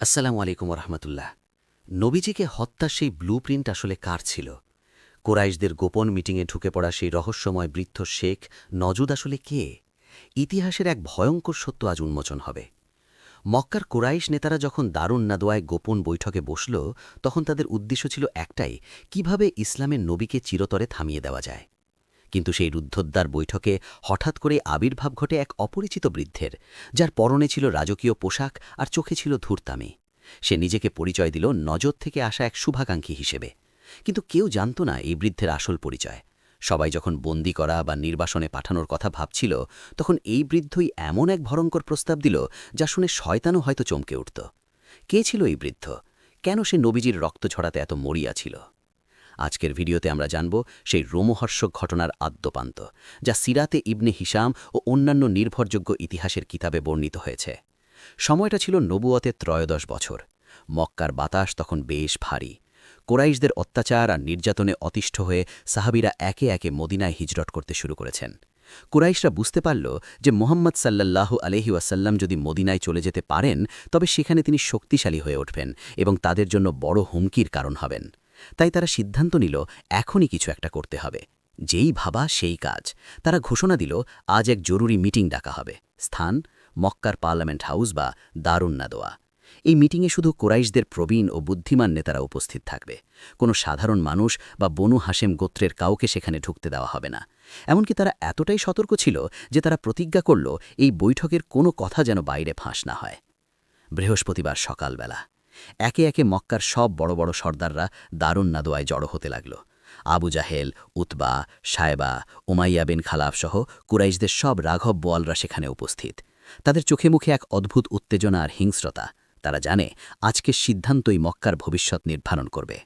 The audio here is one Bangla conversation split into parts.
আসসালামু আলাইকুম রহমতুল্লাহ নবীজিকে হত্যার সেই ব্লু আসলে কার ছিল? কোরাইশদের গোপন মিটিংয়ে ঢুকে পড়া সেই রহস্যময় বৃদ্ধ শেখ নজুদ আসলে কে? ইতিহাসের এক ভয়ঙ্কর সত্য আজ উন্মোচন হবে। মক্কার কোরাইশ নেতারা যখন দারুণ নাদোয়ায় গোপন বৈঠকে বসল, তখন তাদের উদ্দেশ্য ছিল একটাই, কীভাবে ইসলামের নবীকে চিরতরে থামিয়ে দেওয়া যায়। কিন্তু সেই রুদ্ধদ্বার বৈঠকে হঠাৎ করে আবির্ভাব ঘটে এক অপরিচিত বৃদ্ধের, যার পরনে ছিল রাজকীয় পোশাক আর চোখে ছিল ধূর্তামি। সে নিজেকে পরিচয় দিল নজর থেকে আসা এক শুভাকাঙ্ক্ষী হিসেবে। কিন্তু কেউ জানত না এই বৃদ্ধের আসল পরিচয়। সবাই যখন বন্দি করা বা নির্বাসনে পাঠানোর কথা ভাবছিল, তখন এই বৃদ্ধই এমন এক ভয়ঙ্কর প্রস্তাব দিল যা শুনে শয়তানও হয়তো চমকে উঠত। কে ছিল এই বৃদ্ধ? কেন সে নবীজির রক্ত ছড়াতে এত মরিয়া ছিল? আজকের ভিডিওতে আমরা জানব সেই রোমহর্ষক ঘটনার আদ্যপান্ত, যা সিরাতে ইবনে হিসাম ও অন্যান্য নির্ভরযোগ্য ইতিহাসের কিতাবে বর্ণিত হয়েছে। সময়টা ছিল নবুয়তের ত্রয়োদশ বছর। মক্কার বাতাস তখন বেশ ভারী। কোরাইশদের অত্যাচার আর নির্যাতনে অতিষ্ঠ হয়ে সাহাবিরা একে একে মদিনায় হিজরট করতে শুরু করেছেন। কুরাইশরা বুঝতে পারল যে মোহাম্মদ সাল্লাল্লাহু আলহি ওয়াসাল্লাম যদি মদিনায় চলে যেতে পারেন, তবে সেখানে তিনি শক্তিশালী হয়ে উঠবেন এবং তাদের জন্য বড় হুমকির কারণ হবেন। তাই তারা সিদ্ধান্ত নিল, এখনই কিছু একটা করতে হবে। যেই ভাবা সেই কাজ। তারা ঘোষণা দিল, আজ এক জরুরি মিটিং ডাকা হবে। স্থান, মক্কার পার্লামেন্ট হাউস বা দারুণ নাদোয়া এই মিটিংয়ে শুধু কোরাইশদের প্রবীণ ও বুদ্ধিমান নেতারা উপস্থিত থাকবে। কোনো সাধারণ মানুষ বা বনু হাসেম গোত্রের কাউকে সেখানে ঢুকতে দেওয়া হবে না। এমনকি তারা এতটাই সতর্ক ছিল যে তারা প্রতিজ্ঞা করল, এই বৈঠকের কোনো কথা যেন বাইরে ফাঁস না হয়। বৃহস্পতিবার সকালবেলা। একে একে মক্কার সব বড় বড় সর্দাররা দারুণ নাদোয়ায় জড়ো হতে লাগল। আবু জাহেল, উতবা, সায়েবা, উমাইয়া বিন খালাফসহ কুরাইশদের সব রাঘব বোয়ালরা সেখানে উপস্থিত। তাদের চোখে মুখে এক অদ্ভুত উত্তেজনা আর হিংস্রতা। তারা জানে আজকের সিদ্ধান্তই মক্কার ভবিষ্যৎ নির্ধারণ করবে।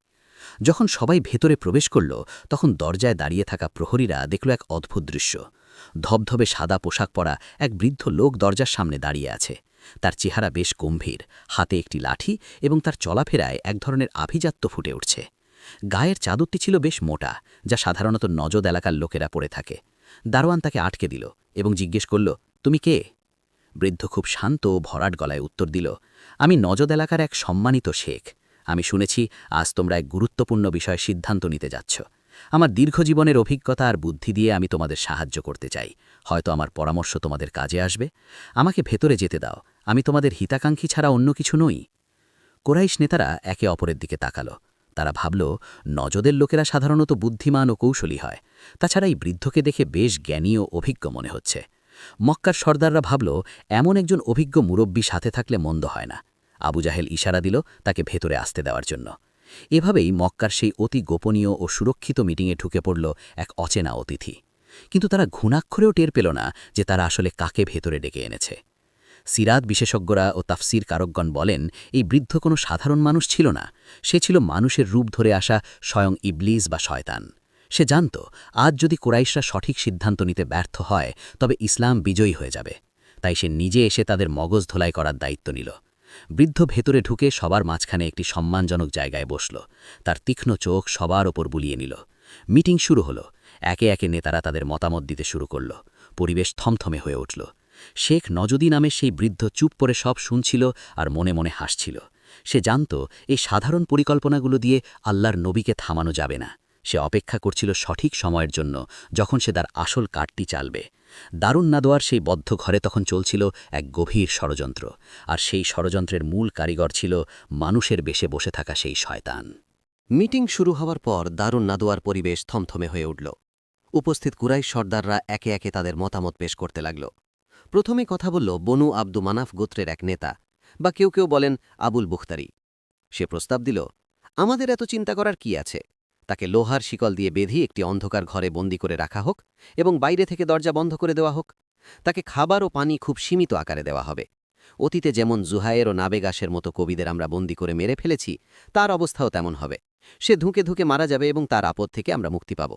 যখন সবাই ভেতরে প্রবেশ করল, তখন দরজায় দাঁড়িয়ে থাকা প্রহরীরা দেখল এক অদ্ভুত দৃশ্য। ধবধবে সাদা পোশাক পরা এক বৃদ্ধ লোক দরজার সামনে দাঁড়িয়ে আছে। তার চেহারা বেশ গম্ভীর, হাতে একটি লাঠি এবং তার চলাফেরায় এক ধরনের আভিজাত্য ফুটে উঠছে। গায়ের চাদরটি ছিল বেশ মোটা, যা সাধারণত নজদ এলাকার লোকেরা পড়ে থাকে। দারোয়ান তাকে আটকে দিল এবং জিজ্ঞেস করল, তুমি কে? বৃদ্ধ খুব শান্ত ও ভরাট গলায় উত্তর দিল, আমি নজদ এলাকার এক সম্মানিত শেখ। আমি শুনেছি, আজ তোমরা এক গুরুত্বপূর্ণ বিষয়ে সিদ্ধান্ত নিতে যাচ্ছ। আমার দীর্ঘ জীবনের অভিজ্ঞতা আর বুদ্ধি দিয়ে আমি তোমাদের সাহায্য করতে চাই। হয়তো আমার পরামর্শ তোমাদের কাজে আসবে। আমাকে ভেতরে যেতে দাও। আমি তোমাদের হিতাকাঙ্ক্ষী ছাড়া অন্য কিছু নই। কোরাইশ নেতারা একে অপরের দিকে তাকালো। তারা ভাবল, নজদের লোকেরা সাধারণত বুদ্ধিমান ও কৌশলী হয়। তাছাড়া এই বৃদ্ধকে দেখে বেশ জ্ঞানী ও অভিজ্ঞ মনে হচ্ছে। মক্কার সর্দাররা ভাবল, এমন একজন অভিজ্ঞ মুরব্বী সাথে থাকলে মন্দ হয় না। আবু জাহেল ইশারা দিল তাকে ভেতরে আসতে দেওয়ার জন্য। এভাবেই মক্কার সেই অতি গোপনীয় ও সুরক্ষিত মিটিংয়ে ঢুকে পড়ল এক অচেনা অতিথি। কিন্তু তারা ঘুণাক্ষরেও টের পেল না যে তারা আসলে কাকে ভেতরে ডেকে এনেছে। সিরাত বিশেষজ্ঞরা ও তাফসির কারকগণ বলেন, এই বৃদ্ধ কোনো সাধারণ মানুষ ছিল না। সে ছিল মানুষের রূপ ধরে আসা স্বয়ং ইবলিস বা শয়তান। সে জানত, আজ যদি কোরাইশরা সঠিক সিদ্ধান্ত নিতে ব্যর্থ হয়, তবে ইসলাম বিজয়ী হয়ে যাবে। তাই সে নিজে এসে তাদের মগজ ধোলাই করার দায়িত্ব নিল। বৃদ্ধ ভেতরে ঢুকে সবার মাঝখানে একটি সম্মানজনক জায়গায় বসল। তার তীক্ষ্ণ চোখ সবার ওপর বুলিয়ে নিল। মিটিং শুরু হলো। একে একে নেতারা তাদের মতামত দিতে শুরু করল। পরিবেশ থমথমে হয়ে উঠল। শেখ নজদি নামে সেই বৃদ্ধ চুপ করে সব শুনছিল আর মনে মনে হাসছিল। সে জানত, এই সাধারণ পরিকল্পনাগুলো দিয়ে আল্লাহর নবীকে থামানো যাবে না। সে অপেক্ষা করছিল সঠিক সময়ের জন্য, যখন সে তার আসল কাঠটি চালবে। দারুণ নাদোয়ার সেই বদ্ধ ঘরে তখন চলছিল এক গভীর ষড়যন্ত্র, আর সেই ষড়যন্ত্রের মূল কারিগর ছিল মানুষের বেশে বসে থাকা সেই শয়তান। মিটিং শুরু হওয়ার পর দারুণ নাদোয়ার পরিবেশ থমথমে হয়ে উঠল। উপস্থিত কুরাইশ সর্দাররা একে একে তাদের মতামত পেশ করতে লাগল। প্রথমে কথা বলল বনু আব্দু মানাফ গোত্রের এক নেতা, বা কেউ কেউ বলেন আবুল বুখতারি। সে প্রস্তাব দিল, আমাদের এত চিন্তা করার কি আছে? তাকে লোহার শিকল দিয়ে বেঁধি একটি অন্ধকার ঘরে বন্দি করে রাখা হোক এবং বাইরে থেকে দরজা বন্ধ করে দেওয়া হোক। তাকে খাবার ও পানি খুব সীমিত আকারে দেওয়া হবে। অতীতে যেমন জুহায়ের ও নাবেগাসের মতো কবিদের আমরা বন্দি করে মেরে ফেলেছি, তার অবস্থাও তেমন হবে। সে ধুঁকে ধুঁকে মারা যাবে এবং তার আপদ থেকে আমরা মুক্তি পাব।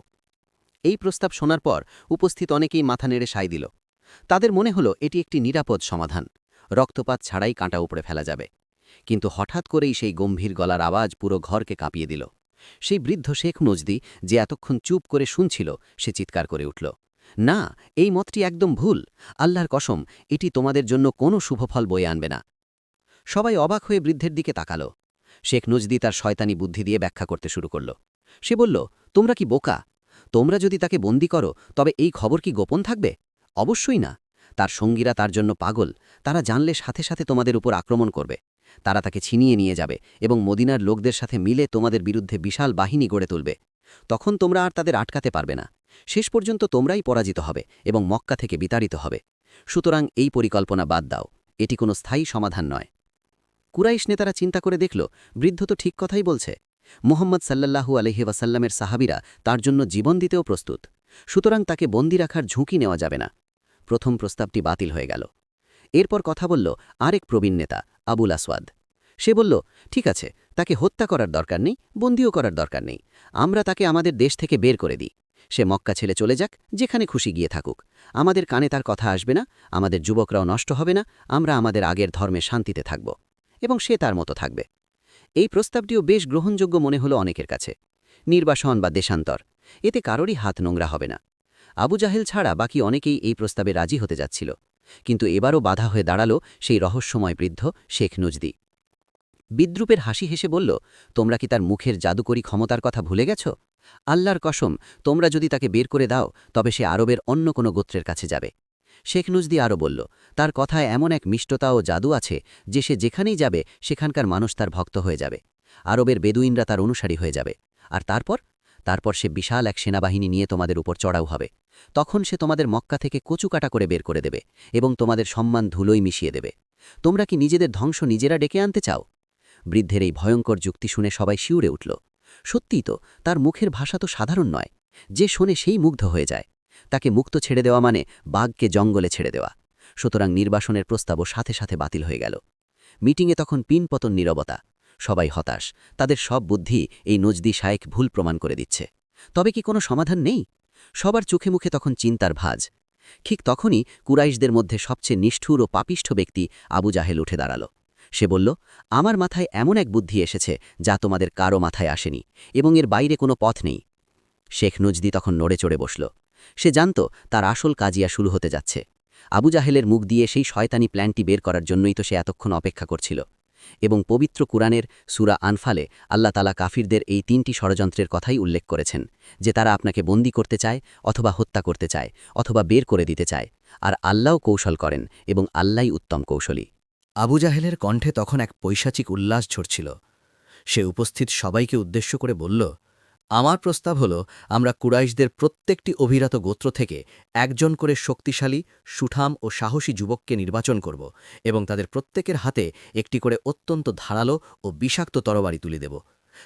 এই প্রস্তাব শোনার পর উপস্থিত অনেকেই মাথা নেড়ে সাই দিল। তাদের মনে হলো, এটি একটি নিরাপদ সমাধান। রক্তপাত ছাড়াই কাঁটা উপড়ে ফেলা যাবে। কিন্তু হঠাৎ করেই সেই গম্ভীর গলার আওয়াজ পুরো ঘরকে কাঁপিয়ে দিল। সেই বৃদ্ধ শেখ নজদি যে এতক্ষণ চুপ করে শুনছিল, সে চিৎকার করে উঠল, না, এই মতটি একদম ভুল। আল্লাহর কসম, এটি তোমাদের জন্য কোনো শুভফল বয়ে আনবে না। সবাই অবাক হয়ে বৃদ্ধের দিকে তাকালো। শেখ নজদি তার শয়তানি বুদ্ধি দিয়ে ব্যাখ্যা করতে শুরু করল। সে বলল, তোমরা কি বোকা? তোমরা যদি তাকে বন্দি করো, তবে এই খবর কি গোপন থাকবে? অবশ্যই না। তার সঙ্গীরা তার জন্য পাগল। তারা জানলে সাথে সাথে তোমাদের উপর আক্রমণ করবে। তারা তাকে ছিনিয়ে নিয়ে যাবে এবং মদিনার লোকদের সাথে মিলে তোমাদের বিরুদ্ধে বিশাল বাহিনী গড়ে তুলবে। তখন তোমরা আর তাদের আটকাতে পারবে না। শেষ পর্যন্ত তোমরাই পরাজিত হবে এবং মক্কা থেকে বিতাড়িত হবে। সুতরাং এই পরিকল্পনা বাদ দাও। এটি কোনো স্থায়ী সমাধান নয়। কুরাইশ নেতারা চিন্তা করে দেখল, বৃদ্ধ তো ঠিক কথাই বলছে। মোহাম্মদ সাল্লাল্লাহু আলহি ওয়াসাল্লামের সাহাবিরা তার জন্য জীবন দিতেও প্রস্তুত। সুতরাং তাকে বন্দি রাখার ঝুঁকি নেওয়া যাবে না। প্রথম প্রস্তাবটি বাতিল হয়ে গেল। এরপর কথা বলল আরেক প্রবীণ নেতা। আবুল আসওয়াদ। সে বলল, ঠিক আছে, তাকে হত্যা করার দরকার নেই, বন্দিও করার দরকার নেই। আমরা তাকে আমাদের দেশ থেকে বের করে দিই। সে মক্কা ছেলে চলে যাক, যেখানে খুশি গিয়ে থাকুক। আমাদের কানে তার কথা আসবে না, আমাদের যুবকরাও নষ্ট হবে না, আমরা আমাদের আগের ধর্মে শান্তিতে থাকব। এবং সে তার মতো থাকবে। এই প্রস্তাবটিও বেশ গ্রহণযোগ্য মনে হলো অনেকের কাছে। নির্বাসন বা দেশান্তর, এতে কারোরই হাত নোংরা হবে না। আবু জাহেল ছাড়া বাকি অনেকেই এই প্রস্তাবে রাজি হতে যাচ্ছিল। কিন্তু এবারও বাধা হয়ে দাঁড়াল সেই রহস্যময় বৃদ্ধ শেখ নজদি। বিদ্রুপের হাসি হেসে বলল, তোমরা কি তার মুখের জাদুকরী ক্ষমতার কথা ভুলে গেছ? আল্লাহর কসম, তোমরা যদি তাকে বের করে দাও, তবে সে আরবের অন্য কোনো গোত্রের কাছে যাবে। শেখ নজদি আরও বলল, তার কথায় এমন এক মিষ্টতা ও জাদু আছে যে সে যেখানেই যাবে, সেখানকার মানুষ তার ভক্ত হয়ে যাবে। আরবের বেদুইনরা তার অনুসারী হয়ে যাবে। আর তারপর? তারপর সে বিশাল এক সেনাবাহিনী নিয়ে তোমাদের উপর চড়াও হবে। তখন সে তোমাদের মক্কা থেকে কচুকাটা করে বের করে দেবে এবং তোমাদের সম্মান ধুলোই মিশিয়ে দেবে। তোমরা কি নিজেদের ধ্বংস নিজেরা ডেকে আনতে চাও? বৃদ্ধের এই ভয়ঙ্কর যুক্তি শুনে সবাই শিউরে উঠল। সত্যিই তো, তার মুখের ভাষা তো সাধারণ নয়। যে শোনে সেই মুগ্ধ হয়ে যায়। তাকে মুক্ত ছেড়ে দেওয়া মানে বাঘকে জঙ্গলে ছেড়ে দেওয়া। সুতরাং নির্বাসনের প্রস্তাবও সাথে সাথে বাতিল হয়ে গেল। মিটিংয়ে তখন পিনপতন নীরবতা। সবাই হতাশ। তাদের সব বুদ্ধি এই নজদি শায়েক ভুল প্রমাণ করে দিচ্ছে। তবে কি কোনো সমাধান নেই? সবার চোখে মুখে তখন চিন্তার ভাজ। ঠিক তখনই কুরাইশদের মধ্যে সবচেয়ে নিষ্ঠুর ও পাপিষ্ঠ ব্যক্তি আবু জাহেল উঠে দাঁড়াল। সে বলল, আমার মাথায় এমন এক বুদ্ধি এসেছে যা তোমাদের কারও মাথায় আসেনি এবং এর বাইরে কোনো পথ নেই। শেখ নজদি তখন নড়ে চড়ে বসল। সে জানত তার আসল কাজিয়া শুরু হতে যাচ্ছে। আবু জাহেলের মুখ দিয়ে সেই শয়তানি প্ল্যানটি বের করার জন্যই তো সে এতক্ষণ অপেক্ষা করছিল। এবং পবিত্র কুরআনের সুরা আনফালে আল্লাহ তালা কাফিরদের এই তিনটি ষড়যন্ত্রের কথাই উল্লেখ করেছেন, যে তারা আপনাকে বন্দি করতে চায় অথবা হত্যা করতে চায় অথবা বের করে দিতে চায়, আর আল্লাহও কৌশল করেন এবং আল্লাহ উত্তম কৌশলী। আবু জাহেলের কণ্ঠে তখন এক পৈশাচিক উল্লাস ঝরছিল। সে উপস্থিত সবাইকে উদ্দেশ্য করে বলল আমার প্রস্তাব হল, আমরা কুরাইশদের প্রত্যেকটি অভিরাত গোত্র থেকে একজন করে শক্তিশালী, সুঠাম ও সাহসী যুবককে নির্বাচন করব এবং তাদের প্রত্যেকের হাতে একটি করে অত্যন্ত ধারালো ও বিষাক্ত তরবারি তুলে দেব।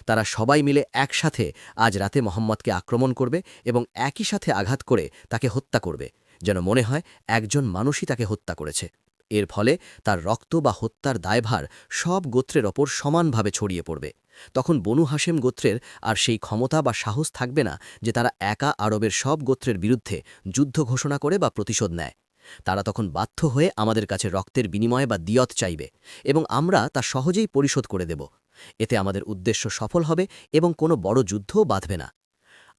তারা সবাই মিলে একসাথে আজ রাতে মোহাম্মদকে আক্রমণ করবে এবং একই সাথে আঘাত করে তাকে হত্যা করবে, যেন মনে হয় একজন মানুষই তাকে হত্যা করেছে। এর ফলে তার রক্ত বা হত্যার দায়ভার সব গোত্রের ওপর সমানভাবে ছড়িয়ে পড়বে। তখন বনু হাসেম গোত্রের আর সেই ক্ষমতা বা সাহস থাকবে না যে তারা একা আরবের সব গোত্রের বিরুদ্ধে যুদ্ধ ঘোষণা করে বা প্রতিশোধ নেয়। তারা তখন বাধ্য হয়ে আমাদের কাছে রক্তের বিনিময়ে বা দিয়ত চাইবে এবং আমরা তা সহজেই পরিশোধ করে দেব। এতে আমাদের উদ্দেশ্য সফল হবে এবং কোনো বড় যুদ্ধও বাঁধবে না।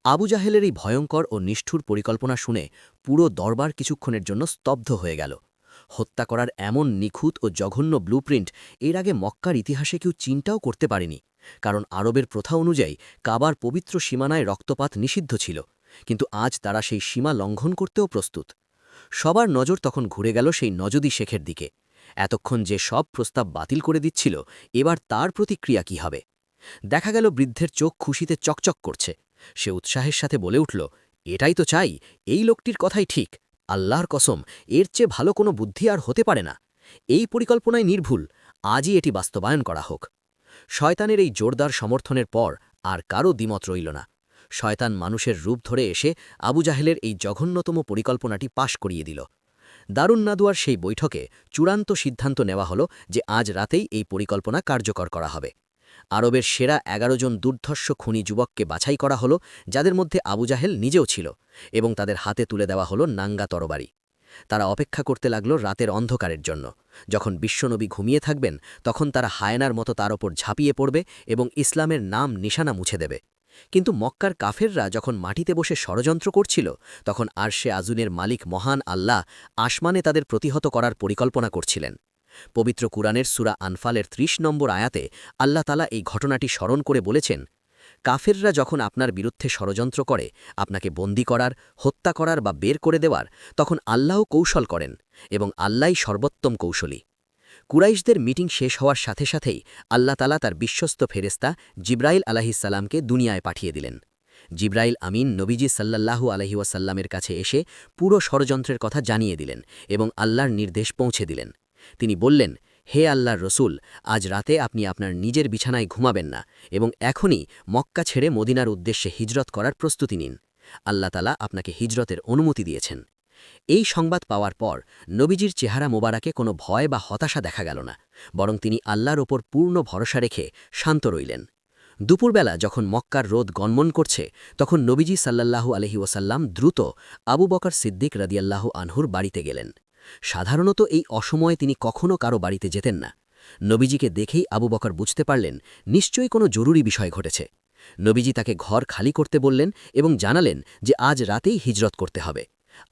আবু জাহেলের এই ভয়ঙ্কর ও নিষ্ঠুর পরিকল্পনা শুনে পুরো দরবার কিছুক্ষণের জন্য স্তব্ধ হয়ে গেল। হত্যা করার এমন নিখুঁত ও জঘন্য ব্লুপ্রিন্ট এর আগে মক্কার ইতিহাসে কেউ চিন্তাও করতে পারেনি। কারণ আরবের প্রথা অনুযায়ী কাবার পবিত্র সীমানায় রক্তপাত নিষিদ্ধ ছিল, কিন্তু আজ তারা সেই সীমা লঙ্ঘন করতেও প্রস্তুত। সবার নজর তখন ঘুরে গেল সেই নজদি শেখের দিকে। এতক্ষণ যে সব প্রস্তাব বাতিল করে দিচ্ছিল, এবার তার প্রতিক্রিয়া কি হবে? দেখা গেল বৃদ্ধের চোখ খুশিতে চকচক করছে। সে উৎসাহের সাথে বলে উঠল, এটাই তো চাই, এই লোকটির কথাই ঠিক। আল্লাহর কসম, এর চেয়ে ভালো কোনো বুদ্ধি আর হতে পারে না। এই পরিকল্পনায় নির্ভুল, আজই এটি বাস্তবায়ন করা হোক। শয়তানের এই জোরদার সমর্থনের পর আর কারও দ্বিমত রইল না। শয়তান মানুষের রূপ ধরে এসে আবু জাহেলের এই জঘন্যতম পরিকল্পনাটি পাশ করিয়ে দিল। দারুণ নাদুয়ার সেই বৈঠকে চূড়ান্ত সিদ্ধান্ত নেওয়া হল যে আজ রাতেই এই পরিকল্পনা কার্যকর করা হবে। আরবের সেরা এগারো জন দুর্ধর্ষ খুনি যুবককে বাছাই করা হলো, যাদের মধ্যে আবু জাহেল নিজেও ছিল, এবং তাদের হাতে তুলে দেওয়া হলো নাঙ্গা তরবারি। তারা অপেক্ষা করতে লাগল রাতের অন্ধকারের জন্য। যখন বিশ্বনবী ঘুমিয়ে থাকবেন, তখন তারা হায়নার মতো তার ওপর ঝাঁপিয়ে পড়বে এবং ইসলামের নাম নিশানা মুছে দেবে। কিন্তু মক্কার কাফেররা যখন মাটিতে বসে ষড়যন্ত্র করছিল, তখন আরশে আজুনের মালিক মহান আল্লাহ আসমানে তাদের প্রতিহত করার পরিকল্পনা করছিলেন। পবিত্র কুরআনের সুরা আনফালের ৩০ নম্বর আয়াতে আল্লাহ তালা এই ঘটনাটি স্মরণ করে বলেছেন কাফেররা যখন আপনার বিরুদ্ধে ষড়যন্ত্র করে, আপনাকে বন্দি করার, হত্যা করার বা বের করে দেওয়ার, তখন আল্লাহ কৌশল করেন এবং আল্লাহই সর্বোত্তম কৌশলী। কুরাইশদের মিটিং শেষ হওয়ার সাথে সাথেই আল্লাহ তালা তার বিশ্বস্ত ফেরেস্তা জিব্রাইল আলাহিসাল্লামকে দুনিয়ায় পাঠিয়ে দিলেন। জিব্রাইল আমিন নবীজি সাল্লাল্লাহু আলহি ওয়াসাল্লামের কাছে এসে পুরো ষড়যন্ত্রের কথা জানিয়ে দিলেন এবং আল্লাহর নির্দেশ পৌঁছে দিলেন। তিনি বললেন হে আল্লাহর রসুল, আজ রাতে আপনি আপনার নিজের বিছানায় ঘুমাবেন না এবং এখনই মক্কা ছেড়ে মদিনার উদ্দেশ্যে হিজরত করার প্রস্তুতি নিন। আল্লাহ তালা আপনাকে হিজরতের অনুমতি দিয়েছেন। এই সংবাদ পাওয়ার পর নবীজির চেহারা মোবারাকে কোনো ভয় বা হতাশা দেখা গেল না, বরং তিনি আল্লাহর ওপর পূর্ণ ভরসা রেখে শান্ত রইলেন। দুপুরবেলা যখন মক্কার রোদ গনমন করছে, তখন নবীজি সাল্লাল্লাহু আলহি ওসাল্লাম দ্রুত আবু বকর সিদ্দিক রাদিয়াল্লাহু আনহুর বাড়িতে গেলেন। সাধারণত এই অসময়ে তিনি কখনও কারও বাড়িতে যেতেন না। নবীজিকে দেখেই আবু বকর বুঝতে পারলেন, নিশ্চয়ই কোনো জরুরি বিষয় ঘটেছে। নবীজি তাকে ঘর খালি করতে বললেন এবং জানালেন যে আজ রাতেই হিজরত করতে হবে।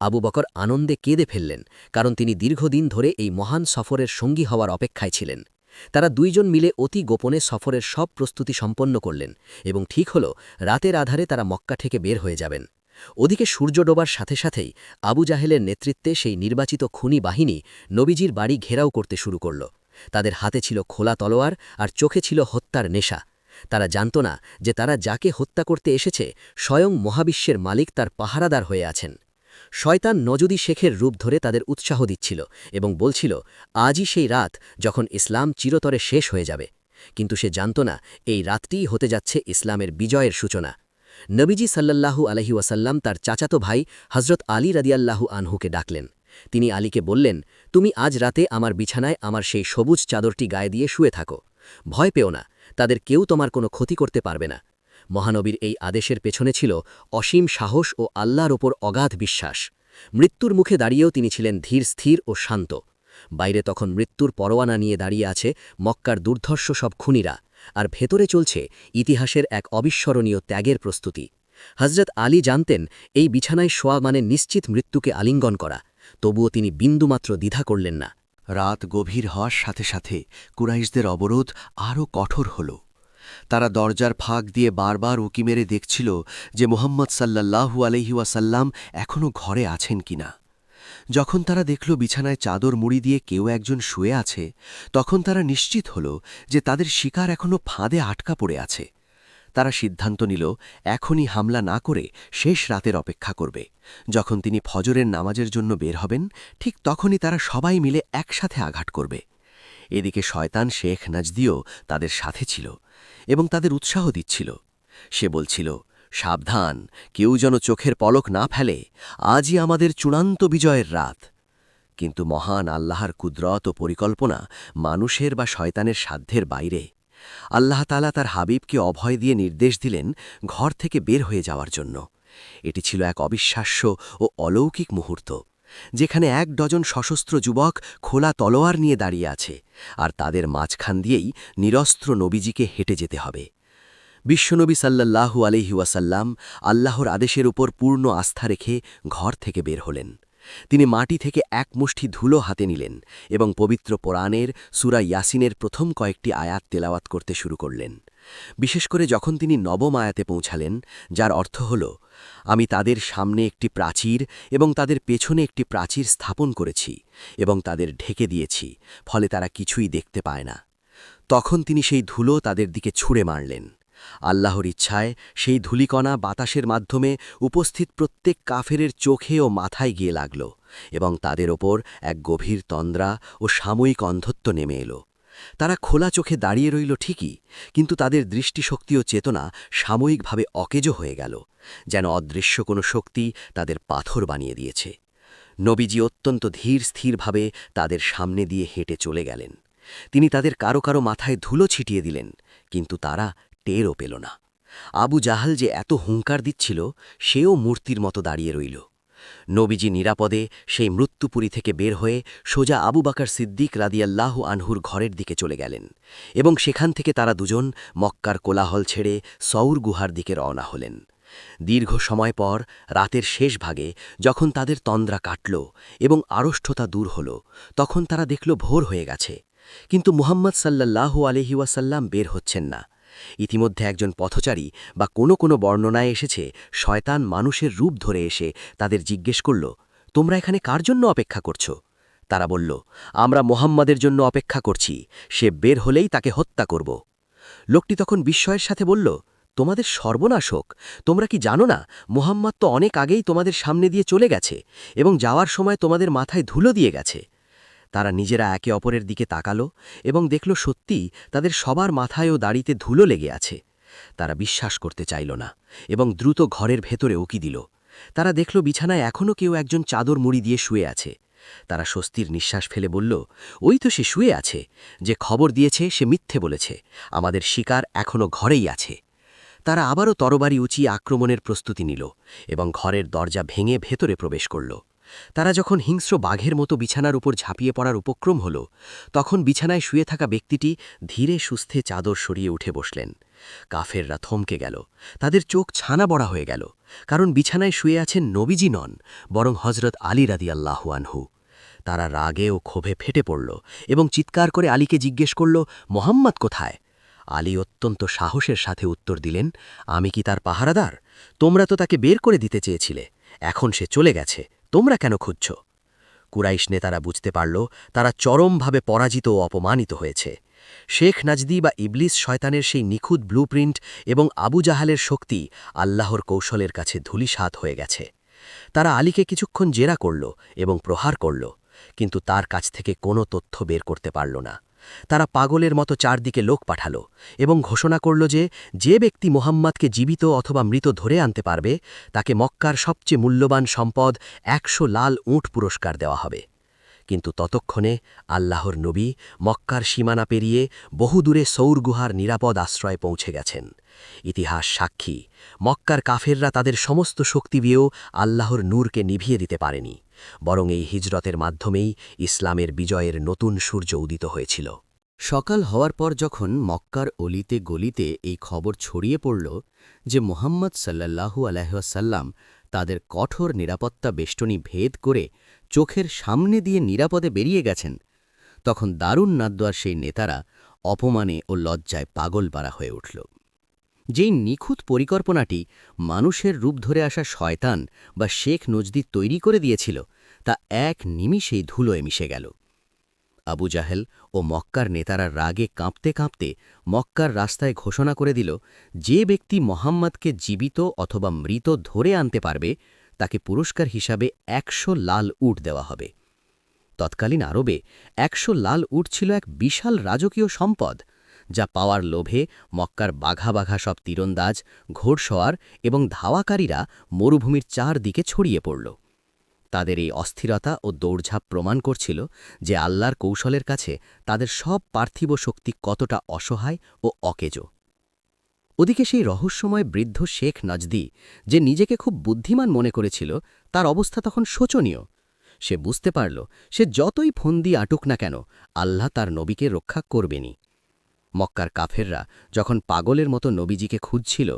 আবু বকর আনন্দে কেঁদে ফেললেন, কারণ তিনি দীর্ঘদিন ধরে এই মহান সফরের সঙ্গী হওয়ার অপেক্ষায় ছিলেন। তারা দুইজন মিলে অতি গোপনে সফরের সব প্রস্তুতি সম্পন্ন করলেন এবং ঠিক হল, রাতের আধারে তারা মক্কা থেকে বের হয়ে যাবেন। ওদিকে সূর্য ডোবার সাথে সাথেই আবু জাহেলের নেতৃত্বে সেই নির্বাচিত খুনি বাহিনী নবীজির বাড়ি ঘেরাও করতে শুরু করল। তাদের হাতে ছিল খোলা তলোয়ার আর চোখে ছিল হত্যার নেশা। তারা জানত না যে তারা যাকে হত্যা করতে এসেছে স্বয়ং মহাবিশ্বের মালিক তার পাহারাদার হয়ে আছেন। শয়তান নজদি শেখের রূপ ধরে তাদের উৎসাহ দিচ্ছিল এবং বলছিল, আজই সেই রাত যখন ইসলাম চিরতরে শেষ হয়ে যাবে। কিন্তু সে জানত না, এই রাতটিই হতে যাচ্ছে ইসলামের বিজয়ের সূচনা। নবীজি সাল্লাল্লাহু আলহি ওয়াসাল্লাম তার চাচাতো ভাই হজরত আলী রাদিয়াল্লাহু আনহুকে ডাকলেন। তিনি আলীকে বললেন, তুমি আজ রাতে আমার বিছানায় আমার সেই সবুজ চাদরটি গায়ে দিয়ে শুয়ে থাকো। ভয় পেও না, তাদের কেউ তোমার কোনো ক্ষতি করতে পারবে না। মহানবীর এই আদেশের পেছনে ছিল অসীম সাহস ও আল্লাহর ওপর অগাধ বিশ্বাস। মৃত্যুর মুখে দাঁড়িয়েও তিনি ছিলেন ধীর, স্থির ও শান্ত। বাইরে তখন মৃত্যুর পরোয়ানা নিয়ে দাঁড়িয়ে আছে মক্কার দুর্ধর্ষ সব খুনিরা। আর ভেতরে চলছে ইতিহাসের এক অবিস্মরণীয় ত্যাগের প্রস্তুতি। হজরত আলী জানতেন এই বিছানায় শোয়া মানে নিশ্চিত মৃত্যুকে আলিঙ্গন করা, তবুও তিনি বিন্দুমাত্র দ্বিধা করলেন না। রাত গভীর হওয়ার সাথে সাথে কুরাইশদের অবরোধ আরও কঠোর হল। তারা দরজার ফাঁক দিয়ে বারবার উকি মেরে দেখছিল যে মোহাম্মদ সাল্লাল্লাহু আলহিউসাল্লাম এখনও ঘরে আছেন কিনা। যখন তারা দেখল বিছানায় চাদর মুড়ি দিয়ে কেউ একজন শুয়ে আছে, তখন তারা নিশ্চিত হল যে তাদের শিকার এখনও ফাঁদে আটকা পড়ে আছে। তারা সিদ্ধান্ত নিল, এখনই হামলা না করে শেষ রাতের অপেক্ষা করবে। যখন তিনি ফজরের নামাজের জন্য বের হবেন, ঠিক তখনই তারা সবাই মিলে একসাথে আঘাত করবে। এদিকে শয়তান শেখ নাজদিও তাদের সাথে ছিল এবং তাদের উৎসাহ দিচ্ছিল। সে বলছিল সাবধান, কেউ যেন চোখের পলক না ফেলে, আজই আমাদের চূড়ান্ত বিজয়ের রাত। কিন্তু মহান আল্লাহর কুদরত ও পরিকল্পনা মানুষের বা শয়তানের সাধ্যের বাইরে। আল্লাহ তালা তার হাবিবকে অভয় দিয়ে নির্দেশ দিলেন ঘর থেকে বের হয়ে যাওয়ার জন্য। এটি ছিল এক অবিশ্বাস্য ও অলৌকিক মুহূর্ত, যেখানে এক ডজন সশস্ত্র যুবক খোলা তলোয়ার নিয়ে দাঁড়িয়ে আছে, আর তাদের মাঝখান দিয়েই নিরস্ত্র নবীজিকে হেঁটে যেতে হবে। বিশ্বনবী সাল্লাল্লাহু আলহি ওয়াসাল্লাম আল্লাহর আদেশের উপর পূর্ণ আস্থা রেখে ঘর থেকে বের হলেন। তিনি মাটি থেকে এক মুষ্টি ধুলো হাতে নিলেন এবং পবিত্র পোরাণের সুরা ইয়াসিনের প্রথম কয়েকটি আয়াত তেলাওয়াত করতে শুরু করলেন। বিশেষ করে যখন তিনি নবম আয়াতে পৌঁছালেন, যার অর্থ হল, আমি তাদের সামনে একটি প্রাচীর এবং তাদের পেছনে একটি প্রাচীর স্থাপন করেছি এবং তাদের ঢেকে দিয়েছি, ফলে তারা কিছুই দেখতে পায় না। তখন তিনি সেই ধুলো তাদের দিকে ছুঁড়ে মারলেন। আল্লাহর ইচ্ছায় সেই ধুলিকণা বাতাসের মাধ্যমে উপস্থিত প্রত্যেক কাফেরের চোখে ও মাথায় গিয়ে লাগল এবং তাদের ওপর এক গভীর তন্দ্রা ও সাময়িক অন্ধত্ব নেমে এলো। তারা খোলা চোখে দাঁড়িয়ে রইল ঠিকই, কিন্তু তাদের দৃষ্টিশক্তি ও চেতনা সাময়িকভাবে অকেজো হয়ে গেল, যেন অদৃশ্য কোনো শক্তি তাদের পাথর বানিয়ে দিয়েছে। নবীজি অত্যন্ত ধীর স্থিরভাবে তাদের সামনে দিয়ে হেঁটে চলে গেলেন। তিনি তাদের কারও কারও মাথায় ধুলো ছিটিয়ে দিলেন, কিন্তু তারা টেরও পেল না। আবু জাহাল যে এত হুঙ্কার দিচ্ছিল, সেও মূর্তির মতো দাঁড়িয়ে রইল। নবীজি নিরাপদে সেই মৃত্যুপুরী থেকে বের হয়ে সোজা আবু বাকার সিদ্দিক রাদিয়াল্লাহ আনহুর ঘরের দিকে চলে গেলেন এবং সেখান থেকে তারা দুজন মক্কার কোলাহল ছেড়ে সৌর গুহার দিকে রওনা হলেন। দীর্ঘ সময় পর, রাতের শেষ ভাগে যখন তাদের তন্দ্রা কাটল এবং আড়ষ্ঠতা দূর হল, তখন তারা দেখল ভোর হয়ে গেছে। কিন্তু মুহাম্মদ সাল্লাল্লাহু আলহিউসাল্লাম বের হচ্ছেন না। ইতিমধ্যে একজন পথচারী বা কোনো কোনো বর্ণনায় এসেছে শয়তান মানুষের রূপ ধরে এসে তাদের জিজ্ঞেস করল, তোমরা এখানে কার জন্য অপেক্ষা করছ? তারা বলল, আমরা মোহাম্মদের জন্য অপেক্ষা করছি, সে বের হলেই তাকে হত্যা করব। লোকটি তখন বিস্ময়ের সাথে বলল, তোমাদের সর্বনাশ হোক, তোমরা কি জানো না, মোহাম্মদ তো অনেক আগেই তোমাদের সামনে দিয়ে চলে গেছে এবং যাওয়ার সময় তোমাদের মাথায় ধুলো দিয়ে গেছে। তারা নিজেরা একে অপরের দিকে তাকালো এবং দেখল সত্যি তাদের সবার মাথায় ও দাড়িতে ধুলো লেগে আছে। তারা বিশ্বাস করতে চাইল না এবং দ্রুত ঘরের ভেতরে উকি দিল। তারা দেখল বিছানায় এখনও কেউ একজন চাদর মুড়ি দিয়ে শুয়ে আছে। তারা স্বস্তির নিঃশ্বাস ফেলে বলল, ওই তো সে শুয়ে আছে। যে খবর দিয়েছে সে মিথ্যে বলেছে। আমাদের শিকার এখনও ঘরেই আছে। তারা আবারও তরবারি উঁচিয়ে আক্রমণের প্রস্তুতি নিল এবং ঘরের দরজা ভেঙে ভেতরে প্রবেশ করল। তারা যখন হিংস্র বাঘের মতো বিছানার উপর ঝাঁপিয়ে পড়ার উপক্রম হল, তখন বিছানায় শুয়ে থাকা ব্যক্তিটি ধীরে সুস্থে চাদর সরিয়ে উঠে বসলেন। কাফেররা থমকে গেল। তাদের চোখ ছানা বড়া হয়ে গেল, কারণ বিছানায় শুয়ে আছেন নবীজি নন, বরং হজরত আলী রাদিয়াল্লাহু আনহু। তারা রাগে ও ক্ষোভে ফেটে পড়ল এবং চিৎকার করে আলীকে জিজ্ঞেস করল, মোহাম্মদ কোথায়? আলী অত্যন্ত সাহসের সাথে উত্তর দিলেন, আমি কি তার পাহারাদার? তোমরা তো তাকে বের করে দিতে চেয়েছিলে। এখন সে চলে গেছে। তোমরা কেন খুঁজছ? কুরাইশ নেতারা বুঝতে পারল, তারা চরমভাবে পরাজিত ও অপমানিত হয়েছে। শেখ নাজদি বা ইবলিস শয়তানের সেই নিখুঁত ব্লুপ্রিন্ট এবং আবু জাহালের শক্তি আল্লাহর কৌশলের কাছে ধুলিসাত হয়ে গেছে। তারা আলীকে কিছুক্ষণ জেরা করল এবং প্রহার করল, কিন্তু তার কাছ থেকে কোনো তথ্য বের করতে পারল না। তারা পাগলের মতো চারদিকে লোক পাঠাল এবং ঘোষণা করল যে যে ব্যক্তি মোহাম্মদকে জীবিত অথবা মৃত ধরে আনতে পারবে, তাকে মক্কার সবচেয়ে মূল্যবান সম্পদ একশো লাল উঁট পুরস্কার দেওয়া হবে। কিন্তু ততক্ষণে আল্লাহর নবী মক্কার সীমানা পেরিয়ে বহুদূরে সৌর গুহার নিরাপদ আশ্রয়ে পৌঁছে গেছেন। ইতিহাস সাক্ষী, মক্কার কাফেররা তাদের সমস্ত শক্তি দিয়েও আল্লাহর নূরকে নিভিয়ে দিতে পারেনি, বরং এই হিজরতের মাধ্যমেই ইসলামের বিজয়ের নতুন সূর্য উদিত হয়েছিল। সকাল হওয়ার পর যখন মক্কার অলিতে গলিতে এই খবর ছড়িয়ে পড়ল যে মোহাম্মদ সাল্লাল্লাহু আলাইসাল্লাম তাদের কঠোর নিরাপত্তা বেষ্টনী ভেদ করে চোখের সামনে দিয়ে নিরাপদে বেরিয়ে গেছেন। তখন দারুণ নাদ্দার সেই নেতারা অপমানে ও লজ্জায় পাগল পারা হয়ে উঠল। যেই নিখুঁত পরিকল্পনাটি মানুষের রূপ ধরে আসা শয়তান বা শেখ নজদি তৈরি করে দিয়েছিল, তা এক নিমিষেই ধুলোয় মিশে গেল। আবু জাহেল ও মক্কার নেতারা রাগে কাঁপতে কাঁপতে মক্কার রাস্তায় ঘোষণা করে দিল, যে ব্যক্তি মোহাম্মদকে জীবিত অথবা মৃত ধরে আনতে পারবে তাকে পুরস্কার হিসাবে একশো লাল উট দেওয়া হবে। তৎকালীন আরবে একশো লাল উট ছিল এক বিশাল রাজকীয় সম্পদ, যা পাওয়ার লোভে মক্কার বাঘা বাঘা সব তীরন্দাজ, ঘোড়সওয়ার এবং ধাওয়াকারীরা মরুভূমির চার দিকে ছড়িয়ে পড়ল। তাদের এই অস্থিরতা ও দৌড়ঝাঁপ প্রমাণ করছিল যে আল্লাহর কৌশলের কাছে তাদের সব পার্থিব শক্তি কতটা অসহায় ও অকেজো। ওদিকে সেই রহস্যময় বৃদ্ধ শেখ নজদি যে নিজেকে খুব বুদ্ধিমান মনে করেছিল, তার অবস্থা তখন শোচনীয়। সে বুঝতে পারল, সে যতই ফন্দি আটুক না কেন, আল্লাহ তার নবীকে রক্ষা করবেনি মক্কার কাফেররা যখন পাগলের মতো নবীজিকে খুঁজছিল,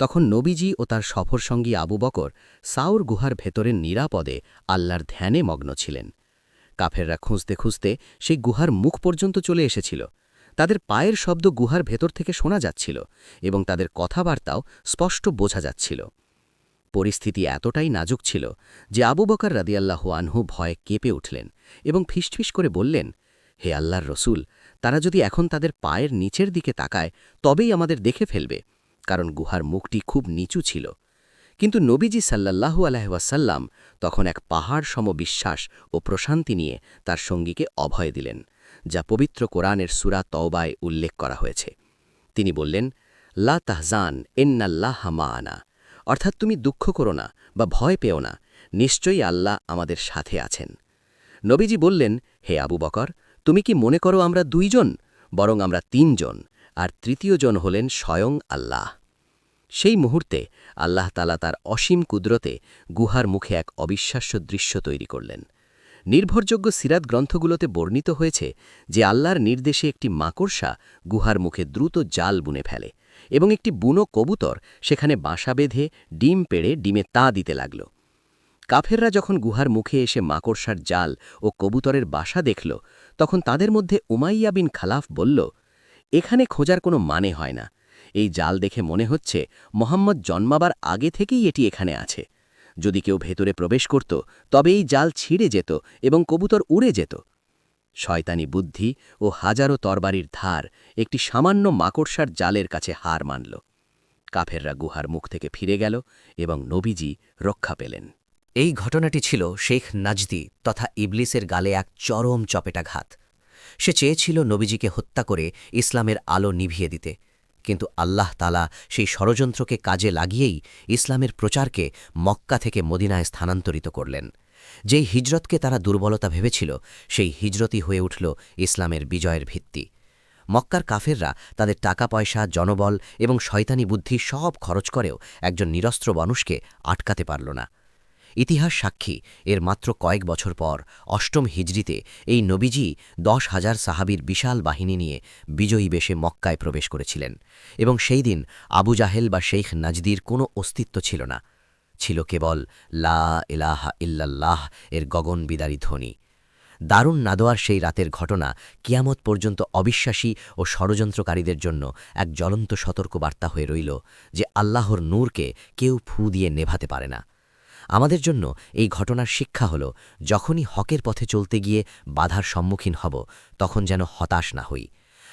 তখন নবীজি ও তার সফরসঙ্গী আবু বকর সাউর গুহার ভেতরে নিরাপদে আল্লাহর ধ্যানে মগ্ন ছিলেন। কাফেররা খুঁজতে খুঁজতে সেই গুহার মুখ পর্যন্ত চলে এসেছিল। তাদের পায়ের শব্দ গুহার ভেতর থেকে শোনা যাচ্ছিল এবং তাদের কথাবার্তাও স্পষ্ট বোঝা যাচ্ছিল। পরিস্থিতি এতটাই নাজুক ছিল যে আবু বকর রাদিয়াল্লাহ আনহু ভয়ে কেঁপে উঠলেন এবং ফিসফিস করে বললেন, হে আল্লাহর রসুল, তারা যদি এখন তাদের পায়ের নিচের দিকে তাকায়, তবেই আমাদের দেখে ফেলবে। কারণ গুহার মুখটি খুব নিচু ছিল। কিন্তু নবীজি সাল্লাল্লাহু আলাইসাল্লাম তখন এক পাহাড় সম বিশ্বাস ও প্রশান্তি নিয়ে তার সঙ্গীকে অভয় দিলেন। যা পবিত্র কোরআনের সুরা তওবায় উল্লেখ করা হয়েছে। তিনি বললেন, লা তাহজান এন্নাল্লাহ আনা অর্থাৎ তুমি দুঃখ করো না বা ভয় পেও না, নিশ্চয়ই আল্লাহ আমাদের সাথে আছেন। নবীজি বললেন, হে আবু বকর, তুমি কি মনে করো আমরা দুইজন, বরং আমরা তিনজন, আর তৃতীয়জন হলেন স্বয়ং আল্লাহ? সেই মুহূর্তে আল্লাহ তালা তার অসীম কুদরতে গুহার মুখে এক অবিশ্বাস্য দৃশ্য তৈরি করলেন। নির্ভরযোগ্য সিরাত গ্রন্থগুলোতে বর্ণিত হয়েছে যে আল্লাহর নির্দেশে একটি মাকড়সা গুহার মুখে দ্রুত জাল বুনে ফেলে এবং একটি বুনো কবুতর সেখানে বাসা বেঁধে ডিম পেড়ে ডিমে তা দিতে লাগল। কাফেররা যখন গুহার মুখে এসে মাকড়সার জাল ও কবুতরের বাসা দেখল, তখন তাদের মধ্যে উমাইয়া বিন খালাফ বলল, এখানে খোঁজার কোনো মানে হয় না। এই জাল দেখে মনে হচ্ছে মোহাম্মদ জন্মাবার আগে থেকেই এটি এখানে আছে। যদি কেউ ভেতরে প্রবেশ করত তবে এই জাল ছিঁড়ে যেত এবং কবুতর উড়ে যেত। শয়তানি বুদ্ধি ও হাজারো তরবারির ধার একটি সামান্য মাকড়সার জালের কাছে হার মানল। কাফেররা গুহার মুখ থেকে ফিরে গেল এবং নবীজি রক্ষা পেলেন। এই ঘটনাটি ছিল শেখ নাজদি তথা ইবলিসের গালে এক চরম চপেটাঘাত। সে চেয়েছিল নবীজিকে হত্যা করে ইসলামের আলো নিভিয়ে দিতে। কিন্তু আল্লাহ তালা সেই ষড়যন্ত্রকে কাজে লাগিয়েই ইসলামের প্রচারকে মক্কা থেকে মদিনায় স্থানান্তরিত করলেন। যেই হিজরতকে তারা দুর্বলতা ভেবেছিল, সেই হিজরতই হয়ে উঠল ইসলামের বিজয়ের ভিত্তি। মক্কার কাফেররা তাদের টাকা পয়সা জনবল এবং শয়তানি বুদ্ধি সব খরচ করেও একজন নিরস্ত্র মানুষকে আটকাতে পারল না। ইতিহাস সাক্ষী। এর মাত্র কয়েক বছর পর অষ্টম হিজরিতে এই নবীজি দশ হাজার সাহাবির বিশাল বাহিনী নিয়ে বিজয়ী বেশে মক্কায় প্রবেশ করেছিলেন এবং সেই দিন আবু জাহেল বা শেখ নাজদির কোনো অস্তিত্ব ছিল না। ছিল কেবল লা ইলাহা ইল্লাল্লাহ এর গগন বিদারী ধ্বনি। দারুণ নাদোয়ার সেই রাতের ঘটনা কিয়ামত পর্যন্ত অবিশ্বাসী ও ষড়যন্ত্রকারীদের জন্য এক জ্বলন্ত সতর্কবার্তা হয়ে রইল যে আল্লাহর নূরকে কেউ ফু দিয়ে নেভাতে পারে না। আমাদের জন্য এই ঘটনার শিক্ষা হল, যখনই হকের পথে চলতে গিয়ে বাধার সম্মুখীন হব, তখন যেন হতাশ না হই।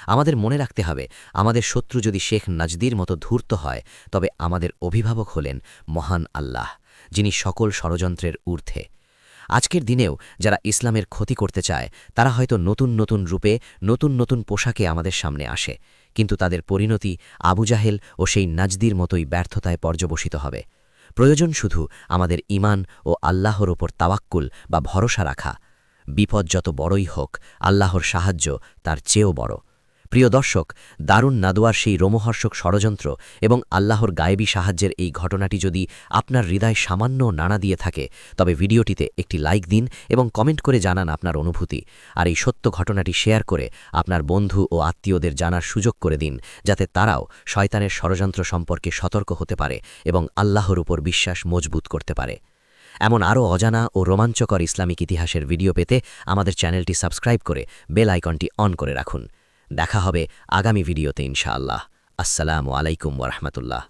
আমাদের মনে রাখতে হবে, আমাদের শত্রু যদি শেখ নাজদির মতো ধূর্ত হয়, তবে আমাদের অভিভাবক হলেন মহান আল্লাহ, যিনি সকল ষড়যন্ত্রের ঊর্ধ্বে। আজকের দিনেও যারা ইসলামের ক্ষতি করতে চায়, তারা হয়তো নতুন নতুন রূপে, নতুন নতুন পোশাকে আমাদের সামনে আসে, কিন্তু তাদের পরিণতি আবু জাহেল ও সেই নাজদির মতোই ব্যর্থতায় পর্যবসিত হবে। প্রয়োজন শুধু আমাদের ইমান ও আল্লাহর ওপর তাওয়াক্কুল বা ভরসা রাখা। বিপদ যত বড়ই হোক, আল্লাহর সাহায্য তার চেয়েও বড়। প্রিয় দর্শক, দারুণ নাদোয়ার সেই রোমহর্ষক ষড়যন্ত্র এবং আল্লাহর গায়েবী সাহায্যের এই ঘটনাটি যদি আপনার হৃদয় সামান্য নাড়া দিয়ে থাকে, তবে ভিডিওটিতে একটি লাইক দিন এবং কমেন্ট করে জানান আপনার অনুভূতি। আর এই সত্য ঘটনাটি শেয়ার করে আপনার বন্ধু ও আত্মীয়দের জানার সুযোগ করে দিন, যাতে তারাও শয়তানের ষড়যন্ত্র সম্পর্কে সতর্ক হতে পারে এবং আল্লাহর উপর বিশ্বাস মজবুত করতে পারে। এমন আরও অজানা ও রোমাঞ্চকর ইসলামিক ইতিহাসের ভিডিও পেতে আমাদের চ্যানেলটি সাবস্ক্রাইব করে বেল আইকনটি অন করে রাখুন। দেখা হবে আগামী ভিডিওতে ইনশাআল্লাহ। আসসালামু আলাইকুম ওরহমতুল্লাহ